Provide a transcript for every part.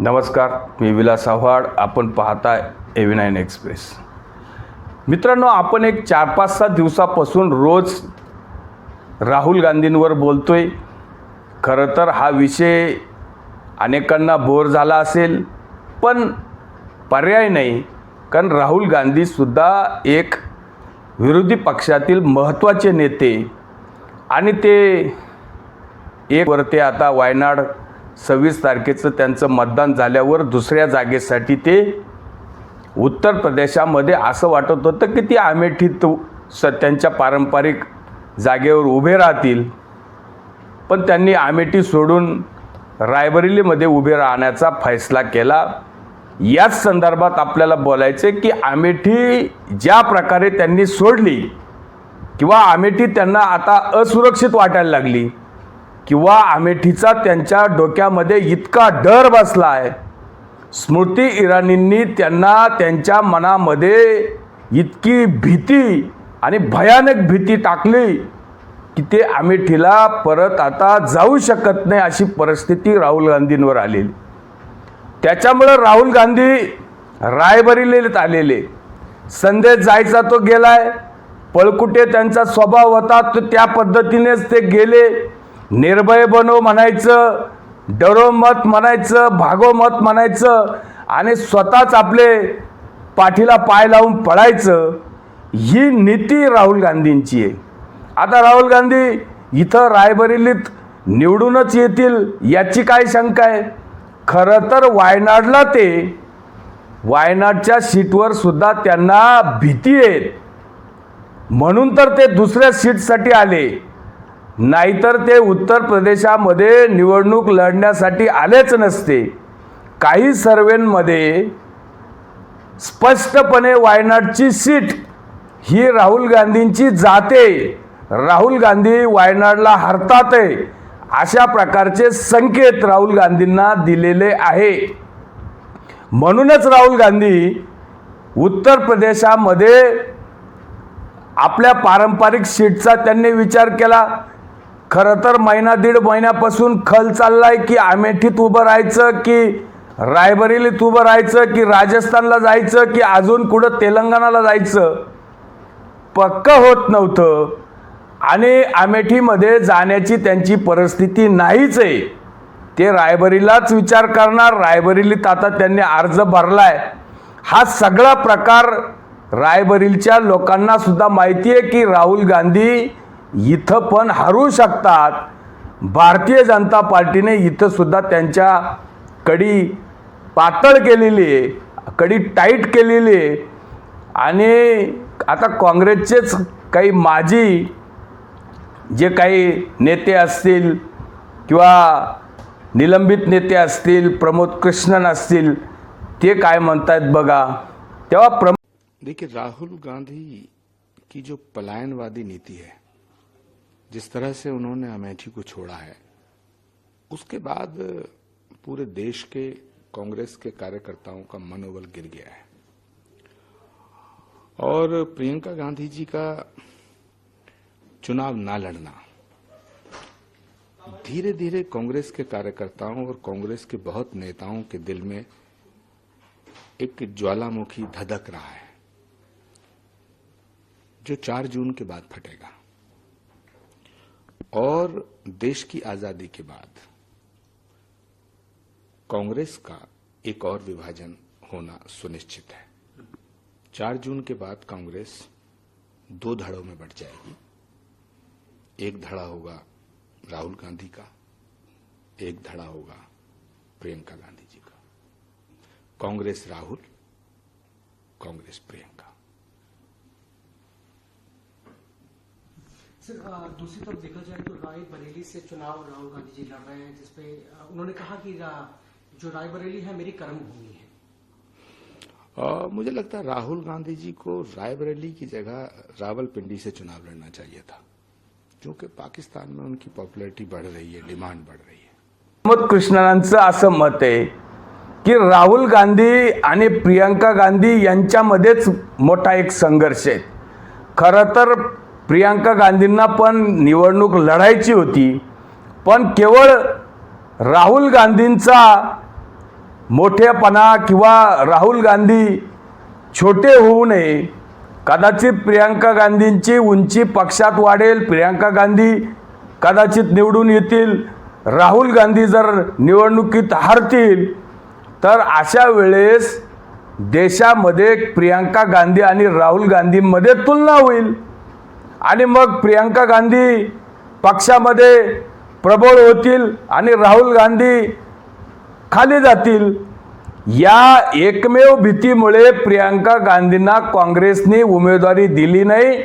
नमस्कार मी विलास आव्हाड. आपण पाहताय एव्ही नाईन एक्सप्रेस मित्रांनो आपण एक चार पाच सहा दिवसापासून रोज राहुल गांधींवर बोलतो आहे खरं तर हा विषय अनेकांना बोर झाला असेल पण पर्याय नाही. कारण राहुल गांधीसुद्धा एक विरोधी पक्षातील महत्त्वाचे नेते आणि ते एक वर ते आता वायनाड सव्वीस तारखेचं त्यांचं मतदान झाल्यावर दुसऱ्या जागेसाठी ते उत्तर प्रदेशामध्ये असं वाटत होतं की ती अमेठीत स त्यांच्या पारंपरिक जागेवर उभे राहतील. पण त्यांनी अमेठी सोडून रायबरेलीमध्ये उभे राहण्याचा फैसला केला. याच संदर्भात आपल्याला बोलायचे की अमेठी ज्या प्रकारे त्यांनी सोडली किंवा अमेठी त्यांना आता असुरक्षित वाटायला लागली किंवा अमेठीचा त्यांच्या डोक्यामध्ये इतका डर बसला आहे स्मृती इराणींनी त्यांना त्यांच्या मनामध्ये इतकी भीती आणि भयानक भीती टाकली की ते अमेठीला परत आता जाऊ शकत नाही अशी परिस्थिती राहुल गांधींवर आलेली. त्याच्यामुळं राहुल गांधी रायबरेलीत आलेले. संदेश जायचा तो गेलाय पळकुटे त्यांचा स्वभाव होता तो त्या पद्धतीनेच ते गेले. निर्भय बनो म्हणायचं डरो मत म्हणायचं भागो मत म्हणायचं आणि स्वतःच आपले पाठीला पाय लावून पळायचं ही नीती राहुल गांधींची आहे. आता राहुल गांधी इथं रायबरेलीत निवडूनच येतील याची काय शंका आहे? खरं तर वायनाडला ते वायनाडच्या सीटवर सुद्धा त्यांना भीती आहे. म्हणून तर ते दुसऱ्या सीटसाठी आले. नाहीतर ते उत्तर प्रदेशामध्ये निवडणूक लढण्यासाठी आलेच नसते. काही सर्वेंमध्ये स्पष्टपणे वायनाडची सीट ही राहुल गांधींची जाते. राहुल गांधी वायनाडला हरतात आहे अशा प्रकारचे संकेत राहुल गांधींना दिलेले आहे. म्हणूनच राहुल गांधी उत्तर प्रदेशामध्ये आपल्या पारंपरिक सीटचा त्यांनी विचार केला. खरं तर महिना दीड महिन्यापासून खल चाललाय की अमेठीत उभं राहायचं की रायबरेलीत उभं राहायचं की राजस्थानला जायचं की अजून कुठं तेलंगणाला जायचं पक्क होत नव्हतं. आणि अमेठीमध्ये जाण्याची त्यांची परिस्थिती नाहीच आहे. ते रायबरीलाच विचार करणार रायबरेलीत आता त्यांनी अर्ज भरलाय. हा सगळा प्रकार रायबरीलच्या लोकांना सुद्धा माहिती आहे की राहुल गांधी इथं पण हरू शकतात. भारतीय जनता पार्टीने इथं सुद्धा त्यांच्या कडी पातळ केलेली आहे कडी टाईट केलेली आहे. आणि आता काँग्रेसचेच काही माजी जे काही नेते असतील किंवा निलंबित नेते असतील प्रमोद कृष्णन असतील ते काय म्हणतायत बघा. तेव्हा प्रम देखिए राहुल गांधी की जो पलायनवादी नीति है जिस तरह से उन्होंने अमेठी को छोड़ा है, उसके बाद पूरे देश के कांग्रेस के कार्यकर्ताओं का मनोबल गिर गया है। और प्रियंका गांधी जी का चुनाव ना लड़ना धीरे धीरे कांग्रेस के कार्यकर्ताओं और कांग्रेस के बहुत नेताओं के दिल में एक ज्वालामुखी धधक रहा है, जो चार जून के बाद फटेगा। और देश की आज़ादी के बाद कांग्रेस का एक और विभाजन होना सुनिश्चित है। चार जून के बाद कांग्रेस दो धड़ों में बढ़ जाएगी। एक धड़ा होगा राहुल गांधी का, एक धड़ा होगा प्रियंका गांधी जी का। कांग्रेस राहुल, कांग्रेस प्रियंका। सर दूसरी तरफ देखा जाए तो राय बरेली से चुनाव राहुल गांधी जी लड़ रहे हैं जिसपे उन्होंने कहा कि जो राय बरेली है मेरी कर्म भूमि है। और मुझे लगता है राहुल गांधी जी को रायबरेली की जगह रावलपिंडी से चुनाव लड़ना चाहिए था क्योंकि पाकिस्तान में उनकी पॉपुलैरिटी बढ़ रही है डिमांड बढ़ रही है। प्रमोद कृष्णनांचं असं मत आहे की राहुल गांधी आणि प्रियंका गांधी यांच्यामध्येच मोठा एक संघर्ष आहे. खरं तर प्रियांका गांधींना पण निवडणूक लढायची होती पण केवळ राहुल गांधींचा मोठेपणा किंवा राहुल गांधी छोटे होऊ नये कदाचित प्रियांका गांधींची उंची पक्षात वाढेल प्रियांका गांधी कदाचित निवडून येतील राहुल गांधी जर निवडणुकीत हरतील तर अशा वेळेस देशामध्ये प्रियांका गांधी आणि राहुल गांधींमध्ये तुलना होईल. आणि मग प्रियांका गांधी पक्षामध्ये प्रबळ होतील आणि राहुल गांधी खाली जातील. या एकमेव भीतीमुळे प्रियांका गांधींना काँग्रेसने उमेदवारी दिली नाही.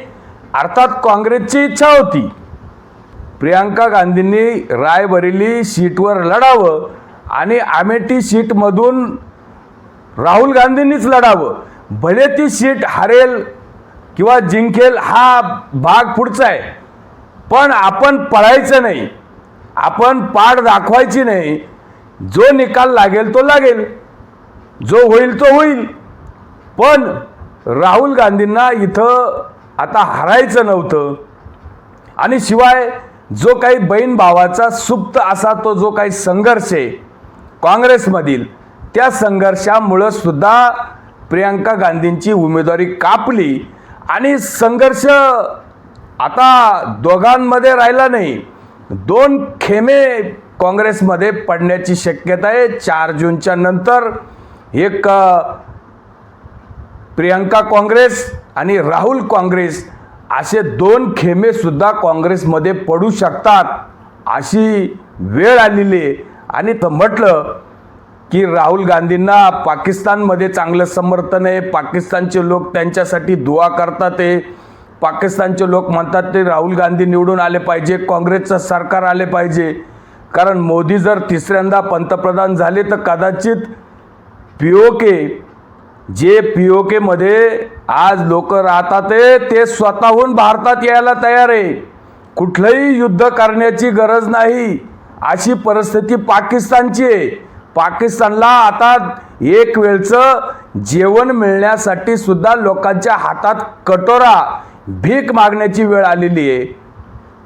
अर्थात काँग्रेसची इच्छा होती. प्रियांका गांधींनी रायबरेली सीटवर लढावं आणि अमेठी सीटमधून राहुल गांधींनीच लढावं. भले ती सीट हरेल किंवा जिंकेल हा भाग पुढचा आहे. पण आपण पळायचं नाही. आपण पाठ दाखवायची नाही. जो निकाल लागेल तो लागेल. जो होईल तो होईल. पण राहुल गांधींना इथं आता हरायचं नव्हतं. आणि शिवाय जो काही बहीण भावाचा सुप्त असा तो जो काही संघर्ष आहे काँग्रेसमधील त्या संघर्षामुळं सुद्धा प्रियांका गांधींची उमेदवारी कापली. आणि संघर्ष आता दोघांमध्ये राहिला नाही. दोन खेमे काँग्रेसमध्ये पडण्याची शक्यता आहे. चार जूनच्या नंतर एक प्रियंका काँग्रेस आणि राहुल काँग्रेस असे दोन खेमेसुद्धा काँग्रेसमध्ये पडू शकतात अशी वेळ आलेली आहे. आणि तर म्हटलं की राहुल गांधींना पाकिस्तानमध्ये चांगलं समर्थन आहे. पाकिस्तानचे लोक त्यांच्यासाठी दुवा करतात आहे. पाकिस्तानचे लोक म्हणतात ते राहुल गांधी निवडून आले पाहिजे काँग्रेसचं सरकार आले पाहिजे. कारण मोदी जर तिसऱ्यांदा पंतप्रधान झाले तर कदाचित पी ओ के जे पी ओ केमध्ये आज लोक राहतात ते स्वतःहून भारतात यायला तयार आहे. कुठलंही युद्ध करण्याची गरज नाही. अशी परिस्थिती पाकिस्तानची आहे. पाकिस्तानला आता एक वेळचं जेवण मिळण्यासाठी सुद्धा लोकांच्या हातात कटोरा भीक मागण्याची वेळ आलेली आहे.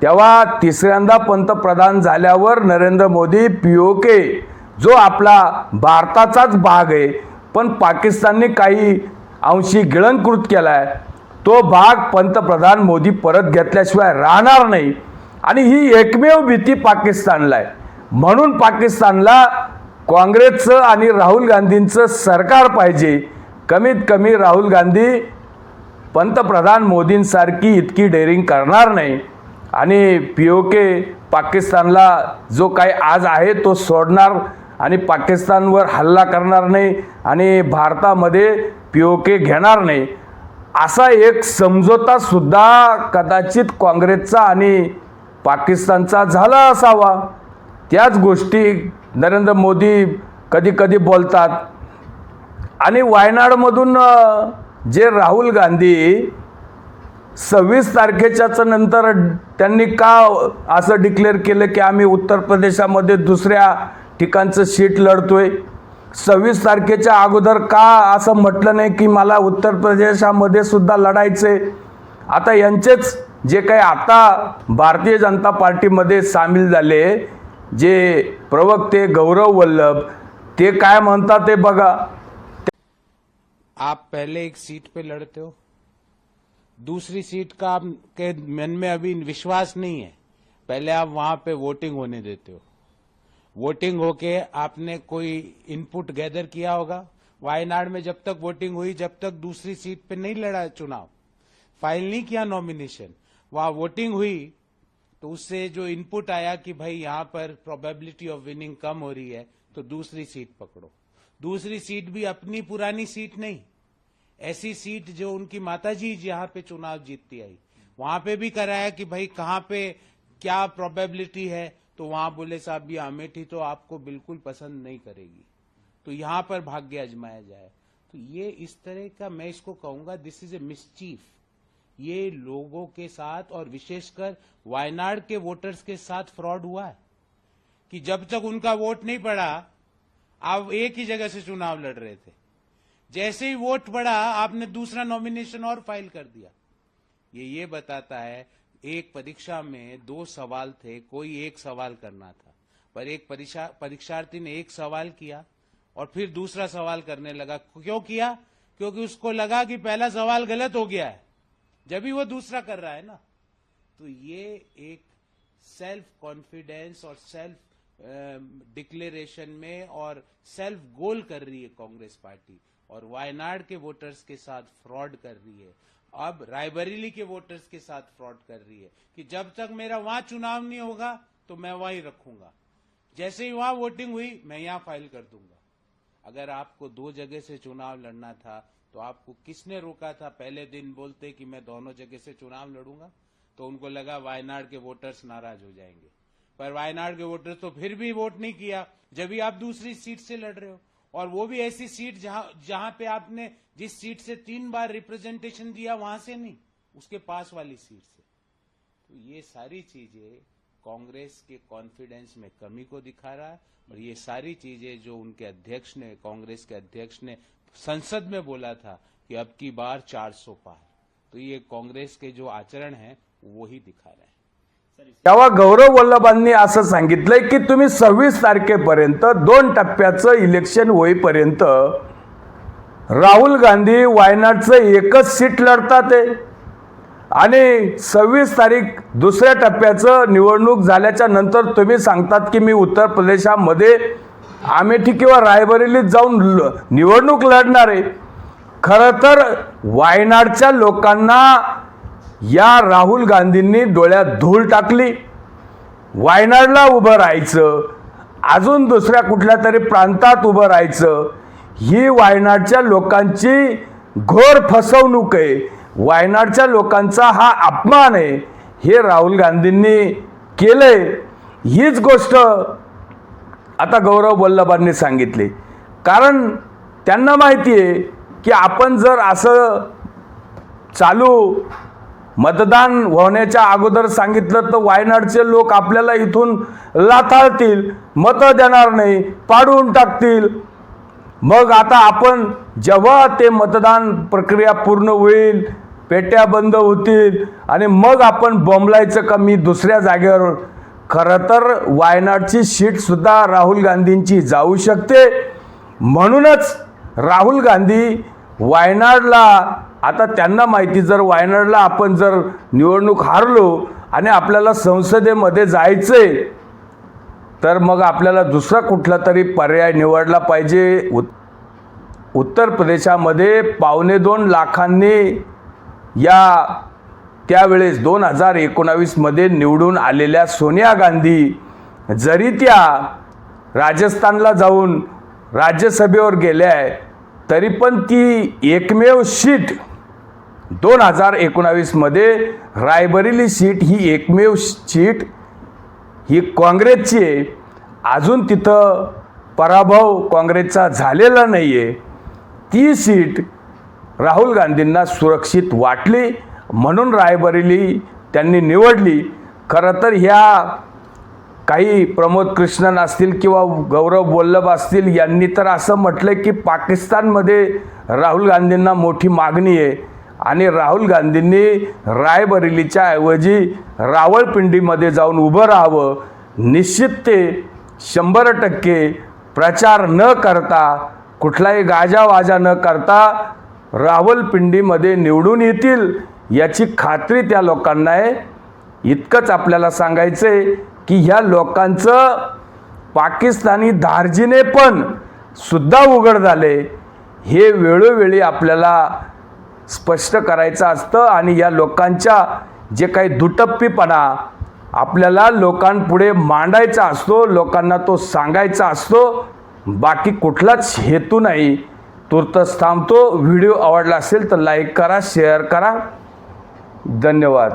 तेव्हा तिसऱ्यांदा पंतप्रधान झाल्यावर Narendra Modi P O K जो आपला भारताचाच भाग आहे पण पाकिस्तानने काही अंशी गिळंकृत केला आहे तो भाग पंतप्रधान मोदी परत घेतल्याशिवाय राहणार नाही. आणि ही एकमेव भीती पाकिस्तानला आहे. म्हणून पाकिस्तानला काँग्रेसचं आणि राहुल गांधींचं सरकार पाहिजे. कमीत कमी राहुल गांधी पंतप्रधान मोदींसारखी इतकी डेअरिंग करणार नाही. आणि पी ओ के पाकिस्तानला जो काही आज आहे तो सोडणार आणि पाकिस्तानवर हल्ला करणार नाही आणि भारतामध्ये पी ओ के घेणार नाही. असा एक समझोतासुद्धा कदाचित काँग्रेसचा आणि पाकिस्तानचा झाला असावा. त्याच गोष्टी नरेंद्र मोदी कधी कधी बोलतात. आणि वायनाडमधून जे राहुल गांधी सव्वीस तारखेच्याच नंतर त्यांनी का असं डिक्लेअर केलं की आम्ही उत्तर प्रदेशामध्ये दुसऱ्या ठिकाणचं सीट लढतोय? सव्वीस तारखेच्या अगोदर का असं म्हटलं नाही की मला उत्तर प्रदेशामध्ये सुद्धा लढायचंय? आता यांचेच जे काही आता भारतीय जनता पार्टीमध्ये सामील झाले जे प्रवक्ते गौरव वल्लभ, ते काय म्हणतात ते बघा. आप पहले एक सीट पे लड़ते हो. दूसरी सीट का आप के मन में अभी विश्वास नहीं है. पहले आप वहाँ पे वोटिंग होने देते हो. वोटिंग होके आपने कोई इनपुट गैदर किया होगा? वायनाड में जब तक वोटिंग हुई, जब तक दूसरी सीट पे नहीं लड़ा चुनाव. फ़ाइल नहीं किया नॉमिनेशन वहाँ वोटिंग हुई तो उससे जो इनपुट आया कि भाई यहाँ पर प्रोबेबिलिटी ऑफ़ विनिंग कम हो रही है तो दूसरी सीट पकड़ो। दूसरी सीट भी अपनी पुरानी सीट नहीं। ऐसी सीट जो उनकी माताजी जहाँ पे चुनाव जीतती आई। वहाँ पे भी कराया कि भाई कहाँ पे क्या प्रोबेबिलिटी है तो वहाँ बोले, साहब, ये अमेठी तो आपको बिल्कुल पसंद नहीं करेगी। तो यहाँ पर भाग्य आजमाया जाए। तो ये इस तरह का मैं इसको कहूँगा दिस इज़ ए मिसचीफ ये लोगों के साथ और विशेषकर वायनाड के वोटर्स के साथ फ्रॉड हुआ है कि जब तक उनका वोट नहीं पड़ा, आप एक ही जगह से चुनाव लड़ रहे थे। जैसे ही वोट पड़ा, आपने दूसरा नॉमिनेशन और फ़ाइल कर दिया। ये ये बताता है, एक परीक्षा में दो सवाल थे, कोई एक सवाल करना था। पर एक परीक्षा, परीक्षार्थी ने एक सवाल किया और फिर दूसरा सवाल करने लगा। क्यों किया? क्योंकि उसको लगा कि पहला सवाल गलत हो गया है। जब भी वो दूसरा कर रहा है ना तो ये एक सेल्फ कॉन्फिडेंस और सेल्फ डिक्लेरेशन में और सेल्फ गोल कर रही है कांग्रेस पार्टी और वायनाड के वोटर्स के साथ फ्रॉड कर रही है। अब रायबरेली के वोटर्स के साथ फ्रॉड कर रही है कि जब तक मेरा वहाँ चुनाव नहीं होगा तो मैं वहीं रखूँगा। जैसे ही वहाँ वोटिंग हुई, मैं यहाँ फ़ाइल कर दूँगा। अगर आपको दो जगह से चुनाव लड़ना था तो आपको किसने रोका था? पहले दिन बोलते कि मैं दोनों जगह से चुनाव लड़ूँगा। तो उनको लगा वायनाड के वोटर्स नाराज़ हो जाएँगे। पर वायनाड के वोटर्स तो फिर भी वोट नहीं किया। जब भी आप दूसरी सीट से लड़ रहे हो। और वो भी ऐसी सीट जहाँ जहाँ पे आपने जिस सीट से तीन बार रिप्रेजेंटेशन दिया, वहाँ से नहीं, उसके पास वाली सीट से। तो ये सारी चीज़ें कांग्रेस के कॉन्फिडेंस में कमी को दिखा रहा है। और ये सारी चीज़ें जो उनके अध्यक्ष ने, कांग्रेस के अध्यक्ष ने संसद में बोला था कि अब की बार 400 पार। तो ये कांग्रेस के जो आचरण है वो ही दिखा रहे हैं। तेव्हा गौरव वल्लभांनी असं सांगितलंय की तुम्ही सव्वीस तारखेपर्यंत दोन टप्प्याचं इलेक्शन होईपर्यंत राहुल गांधी वायनाडचं एकच सीट लढतात आहे आणि सव्वीस तारीख दुसऱ्या टप्प्याचं निवडणूक झाल्याच्यानंतर तुम्ही सांगतात की मी उत्तर प्रदेशामध्ये अमेठी किंवा रायबरेलीत जाऊन ल- निवडणूक लढणारे खरं तर वायनाडच्या लोकांना या राहुल गांधींनी डोळ्यात धूळ टाकली. वायनाडला उभं राहायचं अजून दुसऱ्या कुठल्या तरी प्रांतात उभं राहायचं ही वायनाडच्या लोकांची घोर फसवणूक आहे. वायनाडच्या लोकांचा हा अपमान आहे हे राहुल गांधींनी केलं आहे हीच गोष्ट आता गौरव वल्लभांनी सांगितले. कारण त्यांना माहिती आहे की आपण जर असं चालू मतदान होण्याच्या अगोदर सांगितलं तर वायनाडचे लोक आपल्याला इथून लाथाळतील मतं देणार नाही पाडून टाकतील. मग आता आपण जेव्हा ते मतदान प्रक्रिया पूर्ण होईल पेट्या बंद होतील आणि मग आपण बोंबलायचं का मी दुसऱ्या जागेवर खरं तर वायनाडची सीटसुद्धा राहुल गांधींची जाऊ शकते. म्हणूनच राहुल गांधी वायनाडला आता त्यांना माहिती जर वायनाडला आपण जर निवडणूक हारलो आणि आपल्याला संसदेमध्ये जायचंय तर मग आपल्याला दुसरा कुठला तरी पर्याय निवडला पाहिजे. उत उत्तर प्रदेशामध्ये पावणे दोन लाखांनी या त्यावेळेस दोन हजार एकोणावीसमध्ये निवडून आलेल्या सोनिया गांधी जरी त्या राजस्थानला जाऊन राज्यसभेवर गेल्या आहे तरी पण ती एकमेव सीट दोन हजार एकोणावीसमध्ये रायबरेली सीट ही एकमेव सीट ही काँग्रेसची आहे. अजून तिथं पराभव काँग्रेसचा झालेला नाही आहे ती सीट राहुल गांधींना सुरक्षित वाटली. म्हणून रायबरेली त्यांनी निवडली. खरं तर ह्या काही प्रमोद कृष्णन असतील किंवा गौरव वल्लभ असतील यांनी तर असं म्हटलं की पाकिस्तानमध्ये राहुल गांधींना मोठी मागणी आहे. आणि राहुल गांधींनी रायबरेलीच्या ऐवजी रावळपिंडीमध्ये जाऊन उभं राहावं. निश्चित ते शंभर टक्के प्रचार न करता कुठलाही गाजावाजा न करता रावलपिंडीमध्ये निवडून येतील. याची खात्री त्या लोकांना आहे. इतकंच आपल्याला सांगायचं आहे की ह्या लोकांचं पाकिस्तानी धार्जिने पण सुद्धा उघड झाले. हे वेळोवेळी आपल्याला स्पष्ट करायचं असतं आणि या लोकांच्या जे काही दुटप्पीपणा आपल्याला लोकांपुढे मांडायचा असतो लोकांना तो सांगायचा असतो. बाकी कुठलाच हेतू नाही. तुर्तच थांबतो. व्हिडिओ आवडला असेल तर लाईक करा शेअर करा. धन्यवाद